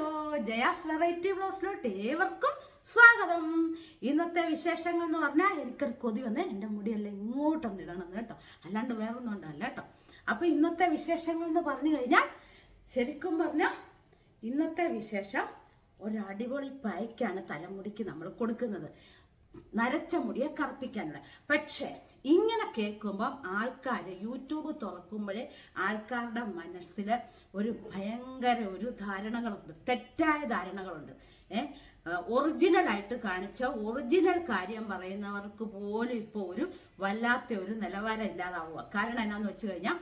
Hello Jaya's variety ബ്ലോസിലോട്ട് ഏവർക്കും സ്വാഗതം. ഇന്നത്തെ വിശേഷങ്ങൾ എന്ന് പറഞ്ഞാൽ എനിക്കൊരു കൊതി വന്നേ എന്റെ മുടിയെല്ലാം ഇങ്ങോട്ടൊന്ന് ഇടണം കേട്ടോ. അല്ലാണ്ട് വേറൊന്നും ഉണ്ടല്ല കേട്ടോ. അപ്പൊ ഇന്നത്തെ വിശേഷങ്ങൾ എന്ന് പറഞ്ഞു കഴിഞ്ഞാൽ ശരിക്കും പറഞ്ഞാൽ ഇന്നത്തെ വിശേഷം ഒരു അടിപൊളി പായ്ക്കാണ് തലമുടിക്ക് നമ്മൾ കൊടുക്കുന്നത്. നരച്ച മുടിയെ കറുപ്പിക്കാനുള്ള. പക്ഷേ ഇങ്ങനെ കേൾക്കുമ്പം ആൾക്കാർ യൂട്യൂബ് തുറക്കുമ്പോഴേ ആൾക്കാരുടെ മനസ്സിൽ ഒരു ഭയങ്കര ഒരു ധാരണകളുണ്ട്. തെറ്റായ ധാരണകളുണ്ട്. ഒറിജിനൽ ആയിട്ട് കാണിച്ച ഒറിജിനൽ കാര്യം പറയുന്നവർക്ക് പോലും ഇപ്പോൾ ഒരു വല്ലാത്ത ഒരു നിലവാരം ഇല്ലാതാവുക കാരണം എന്നാന്ന് വെച്ച് കഴിഞ്ഞാൽ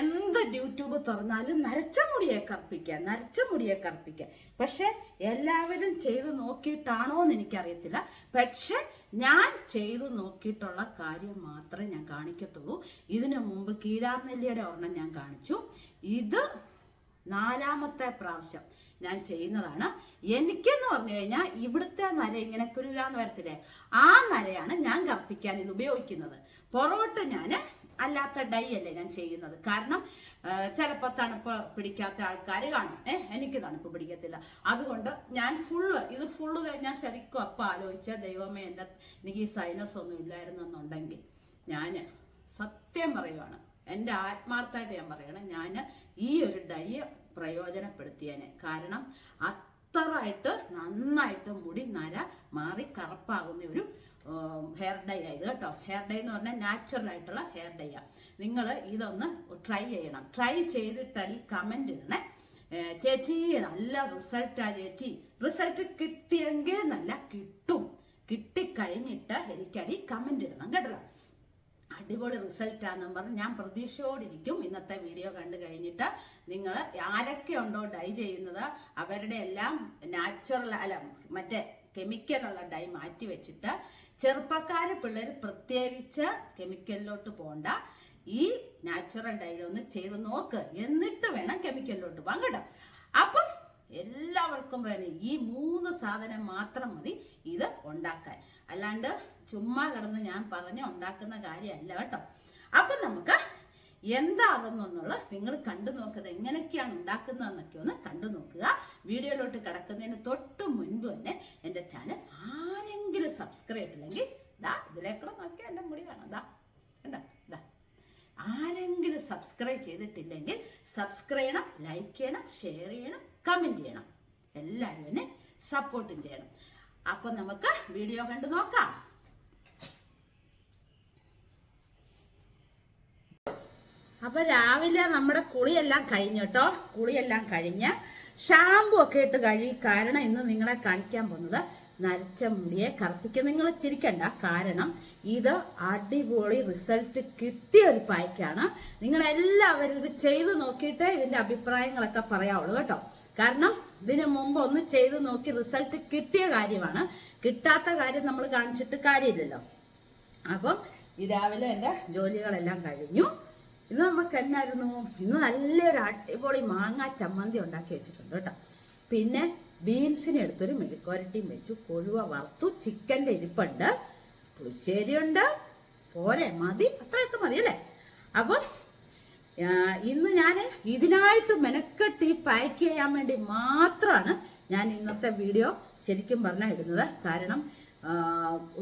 എന്ത് യൂട്യൂബ് തുറന്നാലും നരച്ച മുടിയെ കറുപ്പിക്കുക നരച്ച മുടിയെ കറുപ്പിക്കുക. പക്ഷെ എല്ലാവരും ചെയ്ത് നോക്കിയിട്ടാണോ എന്ന് എനിക്കറിയത്തില്ല. പക്ഷെ ഞാൻ ചെയ്തു നോക്കിയിട്ടുള്ള കാര്യം മാത്രമേ ഞാൻ കാണിക്കത്തുള്ളൂ. ഇതിനു മുമ്പ് കീഴാർനെല്ലിയുടെ ഒരെണ്ണം ഞാൻ കാണിച്ചു. ഇത് നാലാമത്തെ പ്രാവശ്യം ഞാൻ ചെയ്യുന്നതാണ്. എനിക്കെന്ന് പറഞ്ഞു കഴിഞ്ഞാൽ ഇവിടുത്തെ നര ഇങ്ങനെ കുരുകാന്ന് വരത്തില്ലേ? ആ നരയാണ് ഞാൻ കപ്പിക്കാൻ ഇത് ഉപയോഗിക്കുന്നത്. പൊറോട്ട് ഞാൻ അല്ലാത്ത ഡൈ അല്ലേ ഞാൻ ചെയ്യുന്നത്? കാരണം ചിലപ്പോൾ തണുപ്പ് പിടിക്കാത്ത ആൾക്കാർ കാണും. ഏഹ് എനിക്ക് തണുപ്പ് പിടിക്കത്തില്ല. അതുകൊണ്ട് ഞാൻ ഫുള്ള് ഇത് ഫുള്ള് ഞാൻ ശരിക്കും അപ്പം ആലോചിച്ച ദൈവമേ എന്റെ എനിക്ക് ഈ സൈനസ് ഒന്നും ഇല്ലായിരുന്നെന്നുണ്ടെങ്കിൽ ഞാൻ സത്യം പറയുവാണ് എന്റെ ആത്മാർത്ഥമായിട്ട് ഞാൻ പറയണം ഞാൻ ഈ ഒരു ഡൈ പ്രയോജനപ്പെടുത്തിയേനെ. കാരണം അത്രയായിട്ട് നന്നായിട്ട് മുടി നര മാറി കറുപ്പാകുന്ന ഒരു ഹെയർ ഡൈ ആയത് കേട്ടോ. ഹെയർ ഡൈ എന്ന് പറഞ്ഞാൽ നാച്ചുറൽ ആയിട്ടുള്ള ഹെയർ ഡൈ ആ. നിങ്ങൾ ഇതൊന്ന് ട്രൈ ചെയ്യണം. ട്രൈ ചെയ്തിട്ടടി കമന്റ് ഇടണേ. ചേച്ചി നല്ല റിസൾട്ടാ ചേച്ചി. റിസൾട്ട് കിട്ടിയെങ്കിൽ നല്ല കിട്ടും. കിട്ടിക്കഴിഞ്ഞിട്ട് എനിക്കടി കമന്റ് ഇടണം കേട്ടോ. അടിപൊളി റിസൾട്ട് ആണെന്നും പറഞ്ഞ് ഞാൻ പ്രതീക്ഷയോടിരിക്കും ഇന്നത്തെ വീഡിയോ കണ്ടു കഴിഞ്ഞിട്ട്. നിങ്ങൾ ആരൊക്കെ ഉണ്ടോ ഡൈ ചെയ്യുന്നത് അവരുടെ എല്ലാം നാച്ചുറൽ അല്ല മറ്റേ കെമിക്കലുള്ള ഡൈ മാറ്റി വെച്ചിട്ട് ചെറുപ്പക്കാര് പിള്ളേർ പ്രത്യേകിച്ച് കെമിക്കലിലോട്ട് പോണ്ട. ഈ നാച്ചുറൽ ഡയറി ഒന്ന് ചെയ്ത് നോക്ക്. എന്നിട്ട് വേണം കെമിക്കലിലോട്ട് പോകാൻ കേട്ടോ. അപ്പം എല്ലാവർക്കും വേണം ഈ മൂന്ന് സാധനം മാത്രം മതി ഇത് ഉണ്ടാക്കാൻ. അല്ലാണ്ട് ചുമ്മാ കിടന്ന് ഞാൻ പറഞ്ഞ് ഉണ്ടാക്കുന്ന കാര്യമല്ല കേട്ടോ. അപ്പൊ നമുക്ക് എന്താകുന്നുള്ള നിങ്ങൾ കണ്ടു നോക്കുന്നത് എങ്ങനെയൊക്കെയാണ് ഉണ്ടാക്കുന്നതെന്നൊക്കെ ഒന്ന് കണ്ടു നോക്കുക. വീഡിയോയിലോട്ട് കിടക്കുന്നതിന് തൊട്ട് മുൻപ് തന്നെ എന്റെ ചാനൽ ആരെങ്കിലും സബ്സ്ക്രൈബ് ഇല്ലെങ്കിൽ ദാ ഇതിലേക്കൂടെ നോക്കിയാൽ എന്റെ മുടി കാണാം. ദാ കണ്ടോ? ദാ. ആരെങ്കിലും സബ്സ്ക്രൈബ് ചെയ്തിട്ടില്ലെങ്കിൽ സബ്സ്ക്രൈബ് ചെയ്യണം ലൈക്ക് ചെയ്യണം ഷെയർ ചെയ്യണം കമന്റ് ചെയ്യണം. എല്ലാവരും എന്നെ സപ്പോർട്ടും ചെയ്യണം. അപ്പം നമുക്ക് വീഡിയോ കണ്ടു നോക്കാം. അപ്പൊ രാവിലെ നമ്മുടെ കുളിയെല്ലാം കഴിഞ്ഞു കേട്ടോ. കുളിയെല്ലാം കഴിഞ്ഞ്. ഷാമ്പു ഒക്കെ ഇട്ട് കഴുകി കാരണം ഇന്ന് നിങ്ങളെ കാണിക്കാൻ പോകുന്നത് നരച്ച മുടിയെ കറുപ്പിക്കുക നിങ്ങൾ ചിരിക്കണ്ട. കാരണം ഇത് അടിപൊളി റിസൾട്ട് കിട്ടിയ ഒരു പായ്ക്കാണ്. നിങ്ങൾ എല്ലാവരും ഇത് ചെയ്തു നോക്കിയിട്ട് ഇതിന്റെ അഭിപ്രായങ്ങളൊക്കെ പറയാവുള്ളൂ കേട്ടോ. കാരണം ഇതിനു മുമ്പ് ഒന്ന് ചെയ്തു നോക്കി റിസൾട്ട് കിട്ടിയ കാര്യമാണ്. കിട്ടാത്ത കാര്യം നമ്മൾ കാണിച്ചിട്ട് കാര്യമില്ലല്ലോ. അപ്പം രാവിലെ എന്റെ ജോലികളെല്ലാം കഴിഞ്ഞു. ഇന്ന് നമുക്ക് എന്നായിരുന്നു? ഇന്ന് നല്ലൊരു അടിപൊളി മാങ്ങ ചമ്മന്തി ഉണ്ടാക്കി വെച്ചിട്ടുണ്ട് കേട്ടോ. പിന്നെ ബീൻസിനെ എടുത്തൊരു മെഴുക്കുരട്ടിയും വെച്ചു. കൊഴുവ വറുത്തു. ചിക്കന്റെ ഇരിപ്പുണ്ട്. പുളിശ്ശേരി ഉണ്ട് പോരെ. മതി. അത്രയൊക്കെ മതി അല്ലേ? അപ്പം ഇന്ന് ഞാൻ ഇതിനായിട്ട് മെനക്കെട്ട് ഈ പാക്ക് ചെയ്യാൻ വേണ്ടി മാത്രമാണ് ഞാൻ ഇന്നത്തെ വീഡിയോ ശരിക്കും പറഞ്ഞാൽ ഇടുന്നത് കാരണം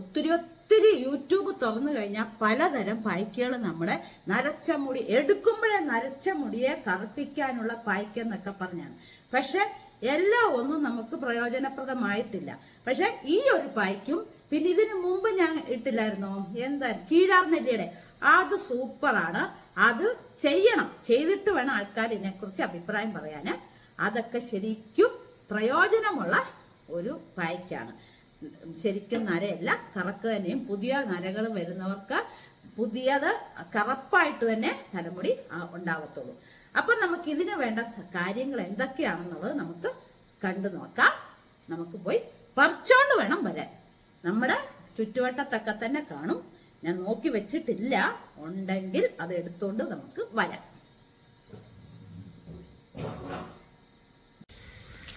ഒത്തിരി ഒത്തിരി യൂട്യൂബ് തുറന്നു കഴിഞ്ഞാൽ പലതരം പായ്ക്കുകൾ നമ്മുടെ നരച്ച മുടി എടുക്കുമ്പോഴേ നരച്ച മുടിയെ കറുപ്പിക്കാനുള്ള പായ്ക്കെന്നൊക്കെ പറഞ്ഞാണ്. പക്ഷെ എല്ലാം ഒന്നും നമുക്ക് പ്രയോജനപ്രദമായിട്ടില്ല. പക്ഷെ ഈ ഒരു പായ്ക്കും പിന്നെ ഇതിനു മുമ്പ് ഞാൻ ഇട്ടില്ലായിരുന്നോ? എന്താ? കീഴാർനെല്ലിയുടെ അത് സൂപ്പറാണ്. അത് ചെയ്യണം. ചെയ്തിട്ട് വേണം ആൾക്കാർ ഇതിനെക്കുറിച്ച് അഭിപ്രായം പറയാൻ അതൊക്കെ ശരിക്കും പ്രയോജനമുള്ള ഒരു പായ്ക്കാണ് ശരിക്കും നരയല്ല കറക്ക് തന്നെയും പുതിയ നരകൾ വരുന്നവർക്ക് പുതിയത് കറപ്പായിട്ട് തന്നെ തലമുടി ഉണ്ടാവത്തുള്ളൂ. അപ്പൊ നമുക്ക് ഇതിന് വേണ്ട കാര്യങ്ങൾ എന്തൊക്കെയാണെന്നുള്ളത് നമുക്ക് കണ്ടു നോക്കാം. നമുക്ക് പോയി പറിച്ചോണ്ട് വേണം വരാൻ. നമ്മുടെ ചുറ്റുവട്ടത്തൊക്കെ തന്നെ കാണും. ഞാൻ നോക്കി വെച്ചിട്ടില്ല. ഉണ്ടെങ്കിൽ അത് എടുത്തുകൊണ്ട് നമുക്ക് വരാം.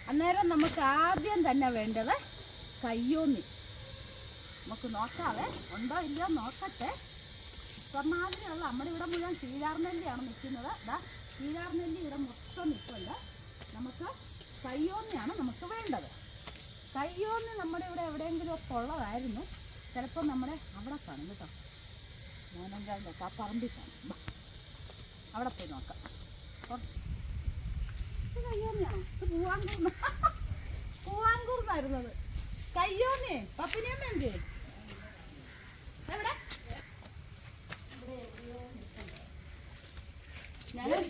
അന്നേരം നമുക്ക് ആദ്യം തന്നെ വേണ്ടത് കയ്യോന്നി. നമുക്ക് നോക്കാവേ. ഉണ്ടോ ഇല്ലയോ നോക്കട്ടെ. ഇഷ്ടമാതിരിയുള്ള നമ്മുടെ ഇവിടെ മുഴുവൻ കീഴാർനെല്ലിയാണ് നിൽക്കുന്നത്. ഇതാ കീഴാർനെല്ലി ഇവിടെ മൊത്തം നിൽപ്പുണ്ട്. നമുക്ക് കയ്യോന്നിയാണ് നമുക്ക് വേണ്ടത്. കയ്യോന്നി നമ്മുടെ ഇവിടെ എവിടെയെങ്കിലും ഒക്കെ ഉള്ളതായിരുന്നു. ചിലപ്പോൾ നമ്മുടെ അവിടെ കാണും കേട്ടോ. മോനങ്കാലിന്റെ ആ പറമ്പിൽ കാണും. അവിടെ പോയി നോക്കാം. ഇത് കയ്യോന്നിയാണോ? ഇത് പൂവാങ്കൂർന്ന. പൂവാങ്കൂർന്നായിരുന്നത്. കയ്യോന്നിയേ പപ്പിനിയമ്മ എന്ത് എവിടെ ഞങ്ങൾ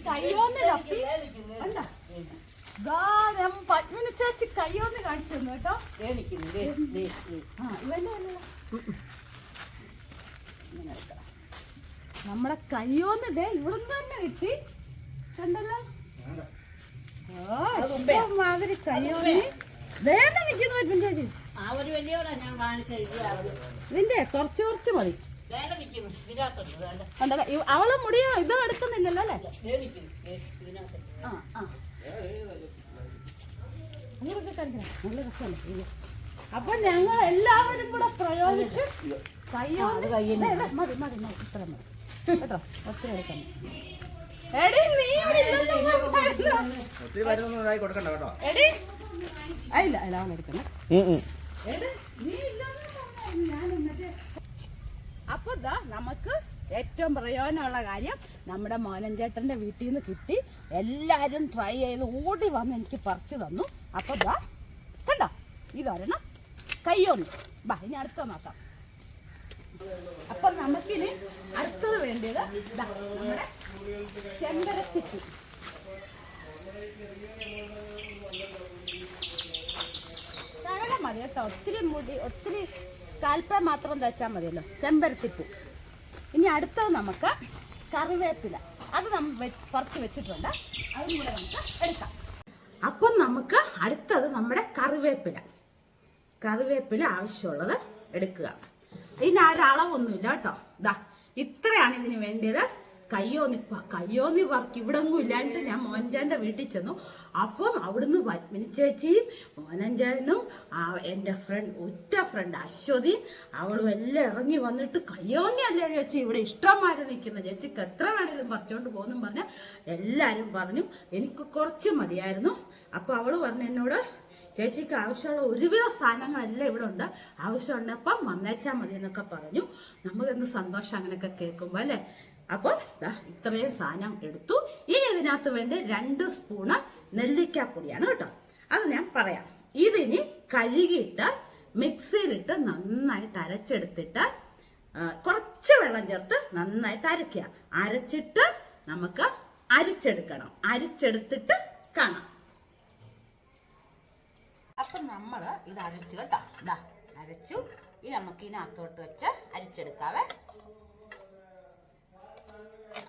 കയ്യോന്ന് പത്മിനി ചേച്ചി കയ്യോന്ന് കാണിച്ചു തന്നു കേട്ടോ ഇവന്റെ നമ്മളെ കയ്യോന്ന് ദേ ഇവിടുന്ന് തന്നെ കിട്ടി. കണ്ടല്ലോ? ഓ കയ്യോന്ന്. വേണ്ട നിൽക്കുന്നു പത്മിനി ചേച്ചി നിന്റെ ഇത് കുറച്ച് കുറച്ച് മതി. അവൾ മുടിയോ ഇത് എടുക്കുന്നില്ലല്ലോ അല്ലേ? ആ ആ. നല്ല അപ്പൊ ഞങ്ങൾ എല്ലാവരും കൂടെ പ്രയോഗിച്ച് കയ്യോ മതി മതി മതി. ഇത്ര മതി. കേട്ടോ? ഒത്തിരി എടുക്കണം എടി നീ എടി. അല്ല ഇല്ല ഇല്ല അവൻ എടുക്കണം എടി, നീ അപ്പൊ ഇതാ നമുക്ക് ഏറ്റവും പ്രയോജനമുള്ള കാര്യം നമ്മുടെ മോനഞ്ചേട്ടന്റെ വീട്ടിൽ നിന്ന് കിട്ടി. എല്ലാരും ട്രൈ ചെയ്ത് ഓടി വന്ന് എനിക്ക് പറിച്ചു തന്നു. അപ്പൊ ഇതാ കണ്ടോ? ഇതൊരെണ്ണം കയ്യൊന്ന് ബാ ഇനി അടുത്ത നോക്കാം. അപ്പൊ നമുക്കിനി അടുത്തത് വേണ്ടിയത് ദാ നമ്മുടെ ചെമ്പരത്തിക്ക്. മതി കേട്ടോ. ഒത്തിരി മുടി ഒത്തിരി കാൽപ്പ മാത്രം തേച്ചാൽ മതിയല്ലോ. ചെമ്പരത്തിപ്പൂ. ഇനി അടുത്തത് നമുക്ക് കറിവേപ്പില. അത് നമ്മൾ പറിച്ച് വെച്ചിട്ടുണ്ട്. അതും കൂടെ നമുക്ക് എടുക്കാം. അപ്പം നമുക്ക് അടുത്തത് നമ്മുടെ കറിവേപ്പില. കറിവേപ്പില ആവശ്യമുള്ളത് എടുക്കുക. ഇതിന് ഒരളവൊന്നുമില്ല കേട്ടോ. ഇതാ ഇത്രയാണ് ഇതിന് വേണ്ടിയത്. കയ്യോന്നി നിപ്പ കയ്യോന്നി വർക്ക് ഇവിടെ ഒന്നും ഇല്ലാണ്ട് ഞാൻ മോഹൻചാന്റെ വീട്ടിൽ ചെന്നു. അപ്പം അവിടുന്ന് പത്മിനി ചേച്ചിയും മോഹനഞ്ചാനും എന്റെ ഫ്രണ്ട് ഉറ്റ ഫ്രണ്ട് അശ്വതി അവളും എല്ലാം ഇറങ്ങി വന്നിട്ട് കയ്യോന്നി അല്ലേ ചേച്ചി ഇവിടെ ഇഷ്ടംമാരെ നിൽക്കുന്ന ചേച്ചിക്ക് എത്ര വേണേലും പറിച്ചോണ്ട് പോകുന്നു പറഞ്ഞ എല്ലാവരും പറഞ്ഞു എനിക്ക് കുറച്ച് മതിയായിരുന്നു. അപ്പം അവൾ പറഞ്ഞു എന്നോട് ചേച്ചിക്ക് ആവശ്യമുള്ള ഒരുവിധ സാധനങ്ങളെല്ലാം ഇവിടെ ഉണ്ട്. ആവശ്യമുണ്ടപ്പം വന്നേച്ചാൽ മതി എന്നൊക്കെ പറഞ്ഞു. നമുക്ക് എന്ത് സന്തോഷം അങ്ങനെയൊക്കെ കേൾക്കുമ്പോൾ അല്ലേ? അപ്പോൾ ഇത്രയും സാധനം എടുത്തു. ഇനി ഇതിനകത്ത് വേണ്ടി രണ്ട് സ്പൂണ് നെല്ലിക്കാപ്പൊടിയാണ് കേട്ടോ. അത് ഞാൻ പറയാം. ഇതിനി കഴുകിയിട്ട് മിക്സിയിലിട്ട് നന്നായിട്ട് അരച്ചെടുത്തിട്ട് കുറച്ച് വെള്ളം ചേർത്ത് നന്നായിട്ട് അരയ്ക്കുക. അരച്ചിട്ട് നമുക്ക് അരിച്ചെടുക്കണം. അരിച്ചെടുത്തിട്ട് കാണാം. അപ്പൊ നമ്മൾ ഇത് അരച്ചു കേട്ടോ. ഇതാ അരച്ചു. ഇനി നമുക്ക് ഇതിനകത്തോട്ട് വെച്ച് അരിച്ചെടുക്കാവേ.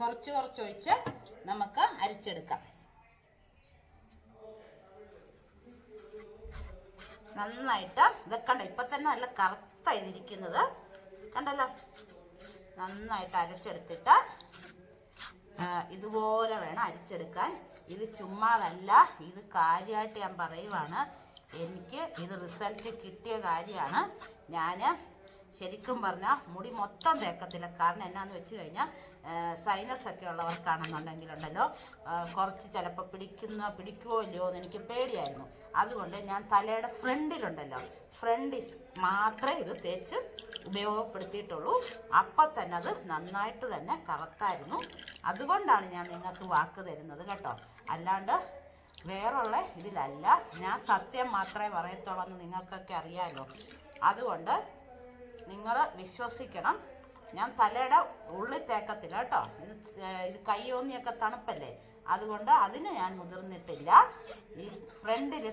കുറച്ച് കുറച്ച് ഒഴിച്ച് നമുക്ക് അരിച്ചെടുക്കാം. നന്നായിട്ട് ഇതൊക്കെ കണ്ടോ ഇപ്പൊ തന്നെ നല്ല കറുത്ത ഇതിരിക്കുന്നത്. കണ്ടല്ലോ? നന്നായിട്ട് അരച്ചെടുത്തിട്ട് ഇതുപോലെ വേണം അരിച്ചെടുക്കാൻ. ഇത് ചുമ്മാതല്ല ഇത് കാര്യമായിട്ട് ഞാൻ പറയുവാണ്. എനിക്ക് ഇത് റിസൾട്ട് കിട്ടിയ കാര്യമാണ്. ഞാൻ ശരിക്കും പറഞ്ഞാൽ മുടി മൊത്തം തേക്കത്തില്ല. കാരണം എന്നാന്ന് വെച്ച് കഴിഞ്ഞാൽ സൈനസ് ഒക്കെ ഉള്ളവർക്കാണെന്നുണ്ടെങ്കിലുണ്ടല്ലോ. കുറച്ച് ചിലപ്പോൾ പിടിക്കുന്ന പിടിക്കുമോ ഇല്ലയോ എന്ന് എനിക്ക് പേടിയായിരുന്നു. അതുകൊണ്ട് ഞാൻ തലയുടെ ഫ്രണ്ടിലുണ്ടല്ലോ. ഫ്രണ്ടിൽ മാത്രമേ ഇത് തേച്ച് ഉപയോഗപ്പെടുത്തിയിട്ടുള്ളൂ. അപ്പം തന്നെ അത് നന്നായിട്ട് തന്നെ കറക്റ്റായിരുന്നു. അതുകൊണ്ടാണ് ഞാൻ നിങ്ങൾക്ക് വാക്ക് തരുന്നത് കേട്ടോ. അല്ലാണ്ട് വേറുള്ള ഇതിലല്ല. ഞാൻ സത്യം മാത്രമേ പറയത്തുള്ളൂ എന്ന് നിങ്ങൾക്കൊക്കെ അറിയാമല്ലോ അതുകൊണ്ട് നിങ്ങൾ വിശ്വസിക്കണം. ഞാൻ തലയുടെ ഉള്ളിൽ തേക്കത്തില്ല കേട്ടോ. ഇത് ഇത് കയ്യോന്നിയൊക്കെ തണുപ്പല്ലേ? അതുകൊണ്ട് അതിന് ഞാൻ മുതിർന്നിട്ടില്ല. ഈ ഫ്രണ്ടിൽ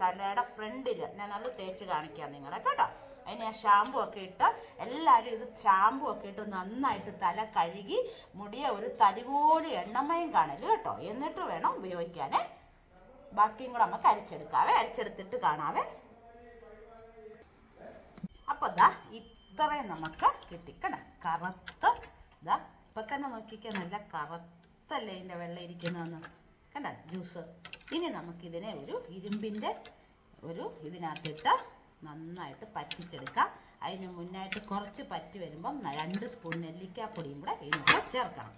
തലയുടെ ഫ്രണ്ടിൽ ഞാൻ അത് തേച്ച് കാണിക്കാം നിങ്ങളെ കേട്ടോ. അതിന് ഞാൻ ഷാമ്പു ഒക്കെ ഇട്ട് എല്ലാവരും ഇത് ഷാമ്പു ഒക്കെ ഇട്ട് നന്നായിട്ട് തല കഴുകി മുടിയെ ഒരു തരി പോലും എണ്ണമയം കാണൽ കേട്ടോ. എന്നിട്ട് വേണം ഉപയോഗിക്കാനേ. ബാക്കിയും കൂടെ നമുക്ക് അരിച്ചെടുക്കാവേ. അരിച്ചെടുത്തിട്ട് കാണാവേ. അപ്പൊ ദാ ഇത്രയും നമുക്ക് കിട്ടി. കണ്ട? കറുത്ത. ഇതാ ഇപ്പൊ തന്നെ നോക്കിക്കാൻ നല്ല കറുത്തല്ലേ ഇതിന്റെ വെള്ളം ഇരിക്കുന്നതെന്ന്. കണ്ട? ജ്യൂസ്. ഇനി നമുക്കിതിനെ ഒരു ഇരുമ്പിന്റെ ഒരു ഇതിനകത്തിട്ട് നന്നായിട്ട് പറ്റിച്ചെടുക്കാം. അതിന് മുന്നായിട്ട് കുറച്ച് പറ്റി വരുമ്പം രണ്ട് സ്പൂൺ നെല്ലിക്കാപ്പൊടിയും കൂടെ ഇതിനൊക്കെ ചേർക്കണം.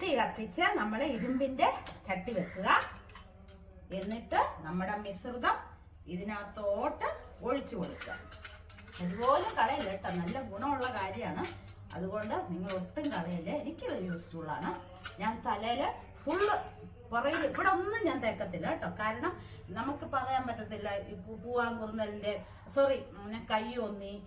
തീ കത്തിച്ച് നമ്മൾ ഇരുമ്പിന്റെ ചട്ടി വെക്കുക. എന്നിട്ട് നമ്മുടെ മിശ്രിതം ഇതിനകത്തോട്ട് ഒഴിച്ചു കൊടുക്കുക. ഒരുപോലെ കളയില്ല കേട്ടോ. നല്ല ഗുണമുള്ള കാര്യമാണ്. അതുകൊണ്ട് നിങ്ങൾ ഒട്ടും കളയില്ല. യൂസ്ഫുൾ ആണ്. ഞാൻ തലയിൽ ഫുള്ള് പുറയിൽ ഇവിടെ ഒന്നും ഞാൻ തേക്കത്തില്ല കേട്ടോ. കാരണം നമുക്ക് പറയാൻ പറ്റത്തില്ല ഈ പൂ- പൂവാങ്കുറുന്നലിന്റെ സോറി കയ്യോന്നി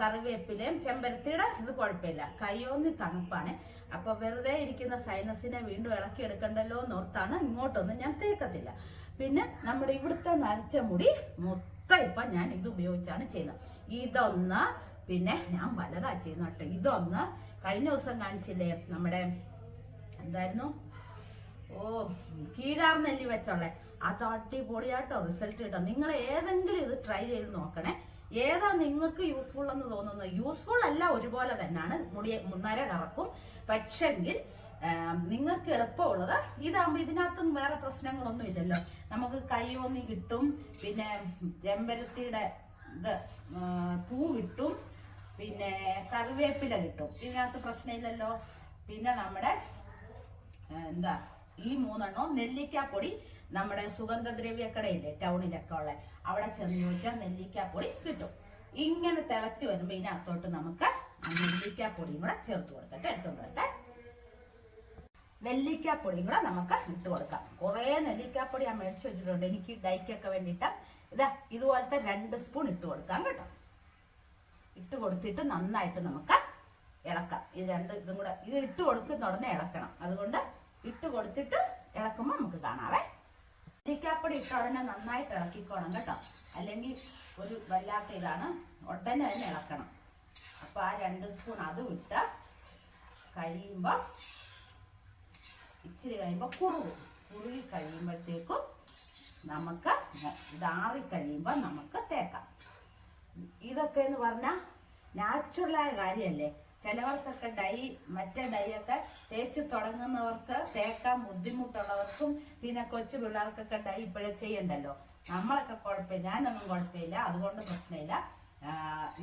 കറിവേപ്പിലയും ചെമ്പരത്തിയുടെ ഇത് കുഴപ്പമില്ല. കയ്യോന്നി തണുപ്പാണ്. അപ്പൊ വെറുതെ ഇരിക്കുന്ന സൈനസിനെ വീണ്ടും ഇളക്കി എടുക്കണ്ടല്ലോ എന്നോർത്താണ് ഇങ്ങോട്ടൊന്നും ഞാൻ തേക്കത്തില്ല. പിന്നെ നമ്മുടെ ഇവിടുത്തെ നരച്ച മുടി മൊത്തം ഇപ്പൊ ഞാൻ ഇത് ഉപയോഗിച്ചാണ് ചെയ്യുന്നത്. ഇതൊന്ന് പിന്നെ ഞാൻ വലതാ ചെയ്യുന്ന കേട്ടോ. ഇതൊന്ന് കഴിഞ്ഞ ദിവസം കാണിച്ചില്ലേ നമ്മുടെ എന്തായിരുന്നു? ഓ കീഴാർ നെല്ലി വെച്ചുള്ള. അത് അടിപൊളിയായിട്ടോ റിസൾട്ട് കിട്ടും. നിങ്ങൾ ഏതെങ്കിലും ഇത് ട്രൈ ചെയ്ത് നോക്കണേ. ഏതാ നിങ്ങൾക്ക് യൂസ്ഫുൾ എന്ന് തോന്നുന്നത്? യൂസ്ഫുൾ അല്ല ഒരുപോലെ തന്നെയാണ്. മുടിയെ മുന്നര കറക്കും. പക്ഷെങ്കിൽ നിങ്ങൾക്ക് എളുപ്പമുള്ളത്. ഇതാകുമ്പോൾ ഇതിനകത്തും വേറെ പ്രശ്നങ്ങളൊന്നും ഇല്ലല്ലോ. നമുക്ക് കൈയോന്നി കിട്ടും പിന്നെ ചെമ്പരത്തിയുടെ ഇത് പൂ കിട്ടും പിന്നെ കറിവേപ്പില കിട്ടും. ഇതിനകത്ത് പ്രശ്നമില്ലല്ലോ. പിന്നെ നമ്മുടെ എന്താ ഈ മൂന്നെണ്ണവും നെല്ലിക്കാപ്പൊടി നമ്മുടെ സുഗന്ധദ്രവ്യക്കടയില്ലേ ടൗണിലൊക്കെ ഉള്ള അവിടെ ചെന്ന് ചോദിച്ചാൽ നെല്ലിക്കാപ്പൊടി കിട്ടും. ഇങ്ങനെ തിളച്ച് വരുമ്പോൾ ഇതിനകത്തോട്ട് നമുക്ക് നെല്ലിക്കാപ്പൊടിയും കൂടെ ചേർത്ത് കൊടുക്കട്ടെ എടുത്തോണ്ട് വരട്ടെ നെല്ലിക്കാപ്പൊടിയും കൂടെ നമുക്ക് ഇട്ട് കൊടുക്കാം. കുറേ നെല്ലിക്കാപ്പൊടി ഞാൻ മേടിച്ചു വെച്ചിട്ടുണ്ട്. എനിക്ക് ഡൈക്കൊക്കെ വേണ്ടിയിട്ട്. ഇതാ ഇതുപോലത്തെ രണ്ട് സ്പൂൺ ഇട്ട് കൊടുക്കാം കേട്ടോ. ഇട്ട് കൊടുത്തിട്ട് നന്നായിട്ട് നമുക്ക് ഇളക്കാം. ഇത് രണ്ട് ഇതും കൂടെ ഇത് ഇട്ട് കൊടുക്കുന്ന ഉടനെ ഇളക്കണം. അതുകൊണ്ട് ഇട്ട് കൊടുത്തിട്ട് ഇളക്കുമ്പോൾ നമുക്ക് കാണാവേ. നെല്ലിക്കാപ്പൊടി ഇട്ട ഉടനെ നന്നായിട്ട് ഇളക്കിക്കോണം കേട്ടോ. അല്ലെങ്കിൽ ഒരു വല്ലാത്ത ഇതാണ്. ഉടനെ തന്നെ ഇളക്കണം. അപ്പൊ ആ രണ്ട് സ്പൂൺ അതും ഇട്ട് കഴിയുമ്പോൾ ഇച്ചിരി കഴിയുമ്പോൾ കുറുകും. കുറുകി കഴിയുമ്പോഴത്തേക്കും നമുക്ക് ഇതാറി കഴിയുമ്പോൾ നമുക്ക് തേക്കാം. ഇതൊക്കെ എന്ന് പറഞ്ഞാൽ നാച്ചുറലായ കാര്യമല്ലേ ചിലവർക്കൊക്കെ ഡൈ മറ്റേ ഡൈയൊക്കെ തേച്ച് തുടങ്ങുന്നവർക്ക് തേക്കാൻ ബുദ്ധിമുട്ടുള്ളവർക്കും പിന്നെ കൊച്ചു പിള്ളേർക്കൊക്കെ ഡൈ ഇപ്പോഴേ ചെയ്യണ്ടല്ലോ? നമ്മളൊക്കെ കുഴപ്പമില്ല ഞാനൊന്നും കുഴപ്പമില്ല അതുകൊണ്ട് പ്രശ്നമില്ല.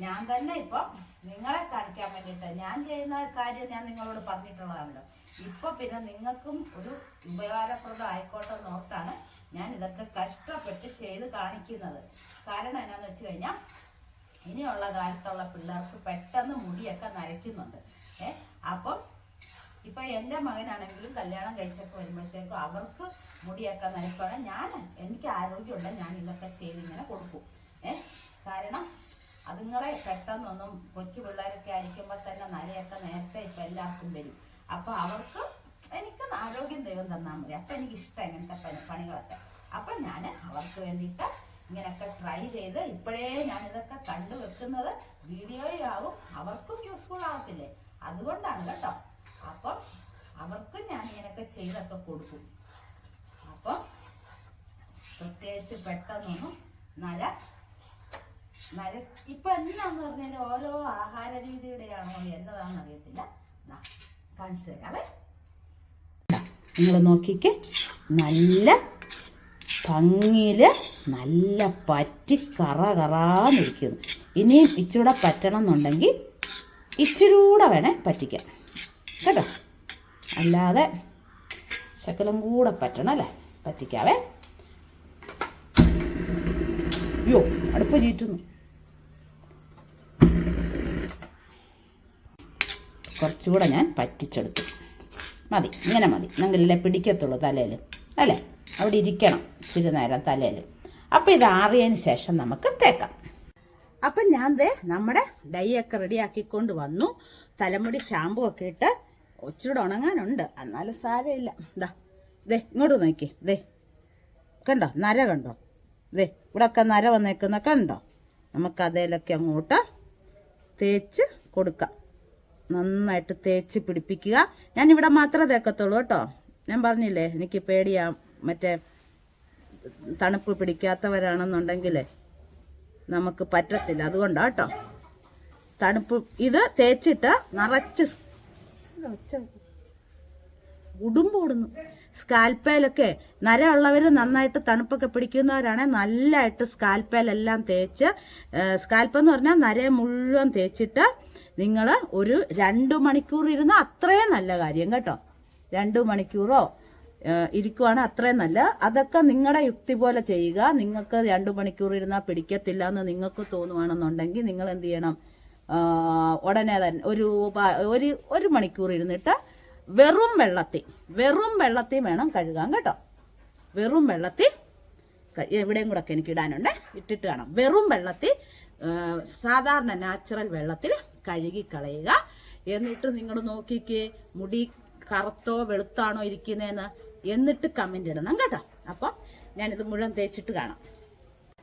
ഞാൻ തന്നെ ഇപ്പൊ നിങ്ങളെ കാണിക്കാൻ വേണ്ടിയിട്ട് ഞാൻ ചെയ്യുന്ന കാര്യം ഞാൻ നിങ്ങളോട് പറഞ്ഞിട്ടുള്ളതാണല്ലോ. ഇപ്പൊ പിന്നെ നിങ്ങൾക്കും ഒരു ഉപകാരപ്രദം ആയിക്കോട്ടെ എന്നോർത്താണ് ഞാൻ ഇതൊക്കെ കഷ്ടപ്പെട്ട് ചെയ്ത് കാണിക്കുന്നത്. കാരണം എന്നാന്ന് വെച്ച് കഴിഞ്ഞാൽ ഇനിയുള്ള കാലത്തുള്ള പിള്ളേർക്ക് പെട്ടെന്ന് മുടിയൊക്കെ നരയ്ക്കുന്നുണ്ട്. ഏ അപ്പം ഇപ്പൊ എന്റെ മകനാണെങ്കിലും കല്യാണം കഴിച്ചൊക്കെ വരുമ്പോഴത്തേക്കും അവർക്ക് മുടിയൊക്കെ നരയ്ക്കുകയാണ് ഞാൻ എനിക്ക് ആരോഗ്യമുണ്ട് ഞാൻ ഇതൊക്കെ ചെയ്ത് ഇങ്ങനെ കൊടുക്കും. ഏ കാരണം അതുങ്ങളെ പെട്ടെന്നൊന്നും കൊച്ചു പിള്ളേരൊക്കെ ആയിരിക്കുമ്പോൾ തന്നെ നരയൊക്കെ നേരത്തെ ഇപ്പൊ എല്ലാവർക്കും വരും. അപ്പൊ അവർക്ക് എനിക്ക് ആരോഗ്യം ദൈവം തന്നാൽ മതി. അപ്പൊ എനിക്ക് ഇഷ്ടം ഇങ്ങനത്തെ പണി- പണികളൊക്കെ. അപ്പൊ ഞാൻ അവർക്ക് വേണ്ടിയിട്ട് ഇങ്ങനെയൊക്കെ ട്രൈ ചെയ്ത് ഇപ്പോഴേ ഞാൻ ഇതൊക്കെ കണ്ടു വെക്കുന്നത് വീഡിയോയും ആവും അവർക്കും യൂസ്ഫുൾ ആവത്തില്ലേ? അതുകൊണ്ടാണ് കേട്ടോ. അപ്പം അവർക്കും ഞാൻ ഇങ്ങനെയൊക്കെ ചെയ്തൊക്കെ കൊടുക്കും. അപ്പം പ്രത്യേകിച്ച് പെട്ടെന്നൊന്നും നര നര ഇപ്പൊ എന്നാന്ന് പറഞ്ഞാൽ ഓരോ ആഹാര രീതിയുടെയാണോ എന്നതാണെന്ന് അറിയത്തില്ല. കാണിച്ചു തരാവേ. നിങ്ങൾ നോക്കിക്ക്. നല്ല ഭംഗിയിൽ നല്ല പറ്റി കറ കറാന്നിരിക്കുന്നു ഇനിയും ഇച്ചിരൂടെ പറ്റണം എന്നുണ്ടെങ്കിൽ ഇച്ചിരൂടെ വേണേ പറ്റിക്കാം കേട്ടോ? അല്ലാതെ ശകലം കൂടെ പറ്റണം അല്ലേ? പറ്റിക്കാവേ. അയ്യോ അടുപ്പ് ചീറ്റുന്നു. കുറച്ചുകൂടെ ഞാൻ പറ്റിച്ചെടുത്തു. മതി ഇങ്ങനെ മതി. നിങ്ങളല്ലേ പിടിക്കത്തുള്ളൂ തലയിൽ അല്ലേ? അവിടെ ഇരിക്കണം ഇച്ചിരി നേരം തലയിൽ അപ്പോൾ ഇത് ആറിയതിന് ശേഷം നമുക്ക് തേക്കാം. അപ്പം ഞാൻ ദേ നമ്മുടെ ഡൈ ഒക്കെ റെഡിയാക്കിക്കൊണ്ട് വന്നു. തലമുടി ഷാമ്പു ഒക്കെ ഇട്ട് ഒച്ചിരി ഉണങ്ങാനുണ്ട്. എന്നാലും സാരമില്ല. ഇതാ ദേ ഇങ്ങോട്ട് നോക്കി. ദേ കണ്ടോ? നര കണ്ടോ? ദേ ഇവിടെ ഒക്കെ നര വന്നേക്കുന്ന കണ്ടോ? നമുക്ക് അതേലൊക്കെ അങ്ങോട്ട് തേച്ച് കൊടുക്കാം. നന്നായിട്ട് തേച്ച് പിടിപ്പിക്കുക. ഞാൻ ഇവിടെ മാത്രമേ തേക്കത്തുള്ളൂ കേട്ടോ. ഞാൻ പറഞ്ഞില്ലേ എനിക്ക് പേടിയാ മറ്റേ തണുപ്പ് പിടിക്കാത്തവരാണെന്നുണ്ടെങ്കിൽ നമുക്ക് പറ്റത്തില്ല. അതുകൊണ്ടാ കേട്ടോ. തണുപ്പ് ഇത് തേച്ചിട്ട് നിറച്ച് ഉടുമ്പോടുന്നു സ്കാൽപ്പേലൊക്കെ നരയുള്ളവർ നന്നായിട്ട് തണുപ്പൊക്കെ പിടിക്കുന്നവരാണെ നല്ലതായിട്ട് സ്കാൽപ്പേലെല്ലാം തേച്ച് സ്കാൽപ്പെന്ന് പറഞ്ഞാൽ നരയെ മുഴുവൻ തേച്ചിട്ട് നിങ്ങൾ ഒരു രണ്ട് മണിക്കൂർ ഇരുന്ന് അത്രയും നല്ല കാര്യം കേട്ടോ. രണ്ട് മണിക്കൂറോ ഇരിക്കുവാണ് അത്രയും നല്ല. അതൊക്കെ നിങ്ങളുടെ യുക്തി പോലെ ചെയ്യുക. നിങ്ങൾക്ക് രണ്ടു മണിക്കൂർ ഇരുന്നാൽ പിടിക്കത്തില്ല എന്ന് നിങ്ങൾക്ക് തോന്നുവാണെന്നുണ്ടെങ്കിൽ നിങ്ങൾ എന്ത് ചെയ്യണം? ഉടനെ തന്നെ ഒരു ഒരു ഒരു മണിക്കൂർ ഇരുന്നിട്ട് വെറും വെള്ളത്തിൽ വെറും വെള്ളത്തിൽ വേണം കഴുകാൻ കേട്ടോ. വെറും വെള്ളത്തിൽ എവിടെയും കൂടെ ഒക്കെ എനിക്ക് ഇടാനുണ്ട്. ഇട്ടിട്ട് കാണാം വെറും വെള്ളത്തിൽ സാധാരണ നാച്ചുറൽ വെള്ളത്തിൽ കഴുകി കളയുക എന്നിട്ട് നിങ്ങൾ നോക്കിക്കേ മുടി കറുത്തോ വെളുത്താണോ ഇരിക്കുന്നതെന്ന് എന്നിട്ട് കമന്റ് ഇടണം കേട്ടോ. അപ്പം ഞാനിത് മുഴുവൻ തേച്ചിട്ട് കാണാം.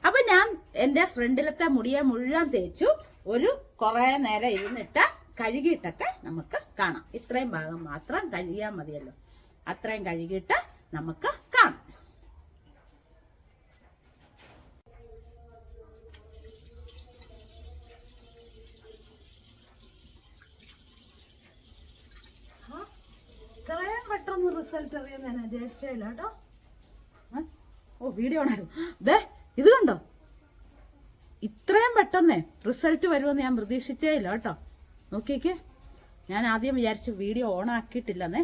അപ്പം ഞാൻ എന്റെ ഫ്രണ്ടിലത്തെ മുടിയെ മുഴുവൻ തേച്ചു. ഒരു കുറേ നേരം ഇരുന്നിട്ട് കഴുകിയിട്ടൊക്കെ നമുക്ക് കാണാം. ഇത്രയും ഭാഗം മാത്രം കഴുകിയാൽ മതിയല്ലോ. അത്രയും കഴുകിയിട്ട് നമുക്ക് കാണാം ഇത്രയും പെട്ടെന്ന് റിസൾട്ട് ഓ വീഡിയോ ദേ ഇത് കണ്ടോ? ഇത്രയും പെട്ടെന്നേ റിസൾട്ട് വരുമെന്ന് ഞാൻ പ്രതീക്ഷിച്ചേ ഇല്ല കേട്ടോ. നോക്കിക്കേ. ഞാൻ ആദ്യം വിചാരിച്ചു വീഡിയോ ഓൺ ആക്കിയിട്ടില്ലെന്നേ.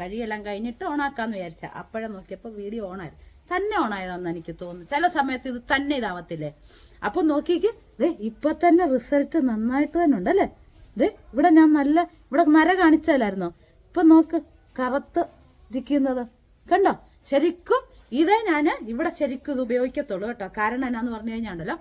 കഴിയെല്ലാം കഴിഞ്ഞിട്ട് ഓണാക്കാന്ന് വിചാരിച്ച. അപ്പോഴേ നോക്കിയപ്പോൾ വീഡിയോ ഓണായി തന്നെ ഓണായതാന്ന് എനിക്ക് തോന്നുന്നു. ചില സമയത്ത് ഇത് തന്നെ ഇതാവത്തില്ലേ? അപ്പൊ നോക്കിക്ക്. ദേ ഇപ്പൊ തന്നെ റിസൾട്ട് നന്നായിട്ട് തന്നെ ഉണ്ടല്ലേ? ദേ ഇവിടെ ഞാൻ നല്ല ഇവിടെ നര കാണിച്ചാലായിരുന്നോ. ഇപ്പൊ നോക്ക് കറുത്ത് ഇരിക്കുന്നത് കണ്ടോ? ശരിക്കും ഇതേ ഞാൻ ഇവിടെ ശരിക്കും ഇത് ഉപയോഗിക്കത്തുള്ളൂ കേട്ടോ. കാരണം എന്നാന്ന് പറഞ്ഞു കഴിഞ്ഞാണ്ടല്ലോ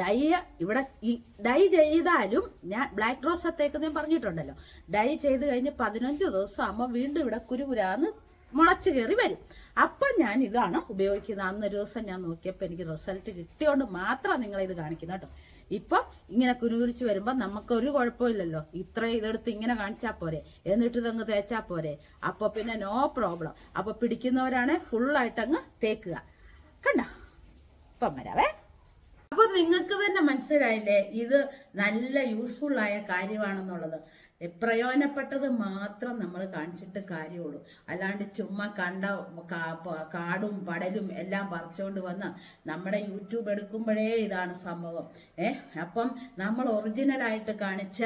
ഡൈ ഇവിടെ ഈ ഡൈ ചെയ്താലും ഞാൻ ബ്ലാക്ക് റോസ് ഞാൻ പറഞ്ഞിട്ടുണ്ടല്ലോ. ഡൈ ചെയ്ത് കഴിഞ്ഞ് പതിനഞ്ച് ദിവസം ആകുമ്പോൾ വീണ്ടും ഇവിടെ കുരുകുരാന്ന് മുളച്ച് കയറി വരും. അപ്പം ഞാൻ ഇതാണ് ഉപയോഗിക്കുന്നത്. അന്നൊരു ദിവസം ഞാൻ നോക്കിയപ്പോൾ എനിക്ക് റിസൾട്ട് കിട്ടിയോണ്ട് മാത്രം നിങ്ങളിത് കാണിക്കുന്നത് കേട്ടോ. ഇപ്പം ഇങ്ങനെ കുരുകുരിച്ച് വരുമ്പോൾ നമുക്ക് ഒരു കുഴപ്പമില്ലല്ലോ. ഇത്ര ഇതെടുത്ത് ഇങ്ങനെ കാണിച്ചാൽ പോരെ. എന്നിട്ട് ഇതങ്ങ് തേച്ചാൽ പോരെ. അപ്പോൾ പിന്നെ നോ പ്രോബ്ലം അപ്പോൾ പിടിക്കുന്നവരാണെ ഫുള്ളായിട്ടങ്ങ് തേക്കുക. കണ്ടോ? ഇപ്പം വരാവേ. അപ്പൊ നിങ്ങൾക്ക് തന്നെ മനസ്സിലായില്ലേ? ഇത് നല്ല യൂസ്ഫുൾ ആയ കാര്യമാണെന്നുള്ളത്. പ്രയോജനപ്പെട്ടത് മാത്രം നമ്മൾ കാണിച്ചിട്ട് കാര്യമുള്ളൂ. അല്ലാണ്ട് ചുമ്മാ കണ്ട കാടും പടലും എല്ലാം പറിച്ചുകൊണ്ട് വന്ന് നമ്മുടെ യൂട്യൂബ് എടുക്കുമ്പോഴേ ഇതാണ് സംഭവം. ഏ അപ്പം നമ്മൾ ഒറിജിനൽ ആയിട്ട് കാണിച്ച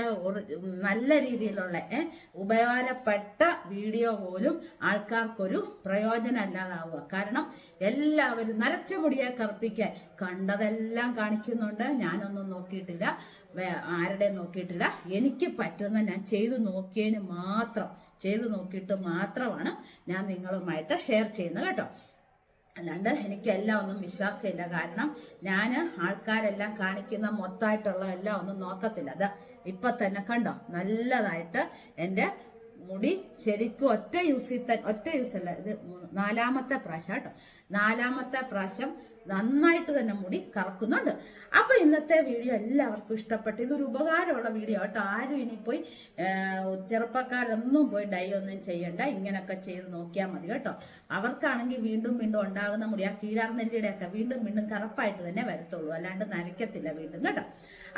നല്ല രീതിയിലുള്ള ഏ ഉപകാരപ്പെട്ട വീഡിയോ പോലും ആൾക്കാർക്കൊരു പ്രയോജനം അല്ലാതാവുക കാരണം എല്ലാവരും നരച്ച മുടിയെ കറുപ്പിക്കാൻ കണ്ടതെല്ലാം കാണിക്കുന്നുണ്ട്. ഞാനൊന്നും നോക്കിയിട്ടില്ല. ആരുടെയും നോക്കിയിട്ടില്ല എനിക്ക് പറ്റുന്ന ഞാൻ ചെയ്തു നോക്കിയതിന് മാത്രം ചെയ്തു നോക്കിയിട്ട് മാത്രമാണ് ഞാൻ നിങ്ങളുമായിട്ട് ഷെയർ ചെയ്യുന്നത് കേട്ടോ. അല്ലാണ്ട് എനിക്കെല്ലാം ഒന്നും വിശ്വാസമില്ല. കാരണം ഞാൻ ആൾക്കാരെല്ലാം കാണിക്കുന്ന മൊത്തമായിട്ടുള്ള എല്ലാം ഒന്നും നോക്കത്തില്ല. അത് ഇപ്പൊ തന്നെ കണ്ടോ? നല്ലതായിട്ട് എന്റെ മുടി ശരിക്കും ഒറ്റ യൂസിൽ തന്നെ ഒറ്റ യൂസ് അല്ല ഇത് നാലാമത്തെ പ്രാവശ്യം കേട്ടോ. നാലാമത്തെ പ്രാവശ്യം നന്നായിട്ട് തന്നെ മുടി കറക്കുന്നുണ്ട്. അപ്പൊ ഇന്നത്തെ വീഡിയോ എല്ലാവർക്കും ഇഷ്ടപ്പെട്ടു. ഇതൊരു ഉപകാരമുള്ള വീഡിയോ കേട്ടോ. ആരും ഇനി പോയി ചെറുപ്പക്കാരൊന്നും പോയി ഡൈ ഒന്നും ചെയ്യണ്ട. ഇങ്ങനൊക്കെ ചെയ്ത് നോക്കിയാൽ മതി കേട്ടോ. അവർക്കാണെങ്കിൽ വീണ്ടും വീണ്ടും ഉണ്ടാകുന്ന മുടി ആ കീഴാർനെല്ലിയുടെ ഒക്കെ വീണ്ടും വീണ്ടും കറപ്പായിട്ട് തന്നെ വരത്തുള്ളൂ. അല്ലാണ്ട് നരയ്ക്കത്തില്ല വീണ്ടും കേട്ടോ.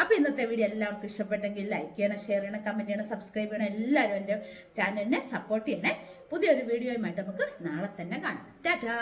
അപ്പൊ ഇന്നത്തെ വീഡിയോ എല്ലാവർക്കും ഇഷ്ടപ്പെട്ടെങ്കിൽ ലൈക്ക് ചെയ്യണം ഷെയർ ചെയ്യണം കമന്റ് ചെയ്യണം സബ്സ്ക്രൈബ് ചെയ്യണം. എല്ലാവരും എന്റെ ചാനലിനെ സപ്പോർട്ട് ചെയ്യണേ. പുതിയൊരു വീഡിയോയുമായിട്ട് നമുക്ക് നാളെ തന്നെ കാണാം. ടാറ്റാ!